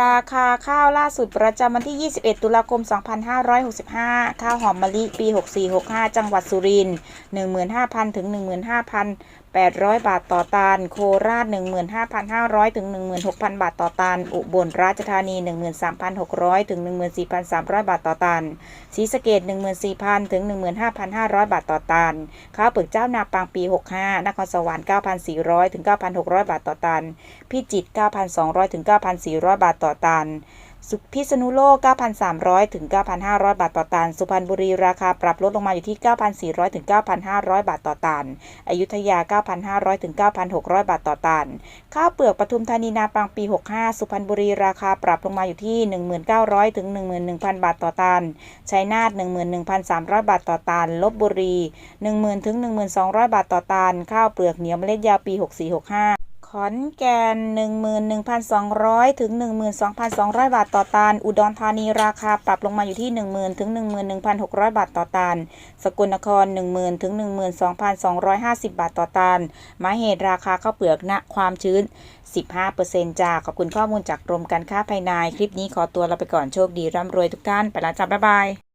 ราคาข้าวล่าสุดประจำวันที่ 21 ตุลาคม 2565 ข้าวหอมมะลิ ปี 6465 จังหวัดสุรินทร์15,000 ถึง 800 บาทต่อตัน โคราช 15,500 ถึง 16,000 บาทต่อตัน อุบลราชธานี 13,600 ถึง 14,300 บาทต่อตัน ศรีสะเกด14,000 ถึง 15,500 บาทต่อตัน ข้าวเปลือกเจ้านาปังปี 65 นครสวรรค์ 9,400 ถึง 9,600 บาทต่อตัน พิจิตร 9,200 ถึง 9,400 บาทต่อตัน สุพิษณุโลก 9,300 ถึง 9,500 บาทต่อตัน สุพรรณบุรีราคาปรับลดลงมาอยู่ที่ 9,400 ถึง 9,500 บาทต่อตัน อยุธยา 9,500 ถึง 9,600 บาทต่อตัน ข้าวเปลือกปทุมธานีนาปังปี 65 สุพรรณบุรีราคาปรับลงมาอยู่ที่ 19,000ถึง 11,000 บาทต่อตัน ชัยนาท 11,300 บาทต่อตัน ลบบุรี 10,000 ถึง 1,200 บาทต่อตัน ข้าวเปลือกเหนียวเมล็ดยาวปี 6465 ขอนแก่น 11,200 ถึง 12,200 บาทต่อตัน อุดรธานีราคาปรับลงมาอยู่ที่ 10,000 ถึง 11,600 บาทต่อตัน สกลนคร 10,000 ถึง 12,250 บาทต่อตัน มาเหตุราคาข้าวเปลือกณความชื้น 15%จ้าขอบคุณข้อมูลจากกรมการค้าภายใน คลิปนี้ขอตัวเราไปก่อนโชคดีร่ำรวยทุกท่าน ไปแล้วจ้าบ๊ายบาย